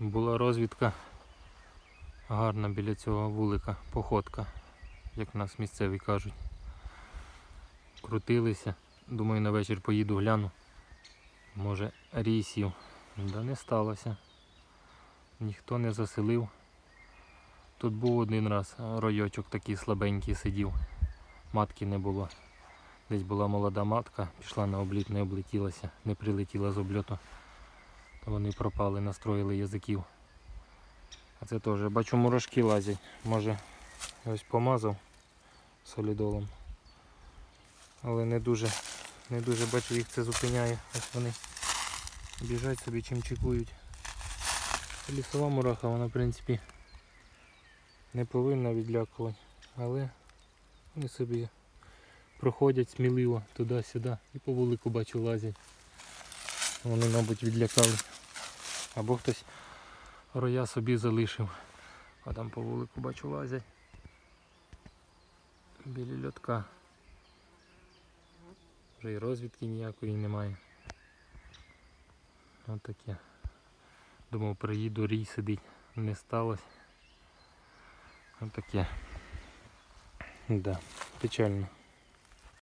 Була розвідка гарна біля цього вулика, походка, як в нас місцеві кажуть. Крутилися. Думаю, на вечір поїду гляну. Може рісів. Да не сталося. Ніхто не заселив. Тут був один раз ройочок такий слабенький сидів. Матки не було. Десь була молода матка, пішла на обліт, не облетілася, не прилетіла з обльоту. Вони пропали, настроїли язиків. А це теж, бачу, мурашки лазять. Може ось помазав солідолом. Але не дуже, не дуже бачу, їх це зупиняє. Ось вони біжать собі чим чекують. Лісова мураха, вона в принципі не повинна відлякувати, але вони собі проходять сміливо туди-сюди і по вулику бачу лазять. Вони, мабуть, відлякали. Або хтось роя собі залишив. А там по вулику бачу лазять. Біля льотка. Вже і розвідки ніякої немає. Ось таке. Думав, приїду, рій сидить. Не сталося. Ось таке. Да, печально.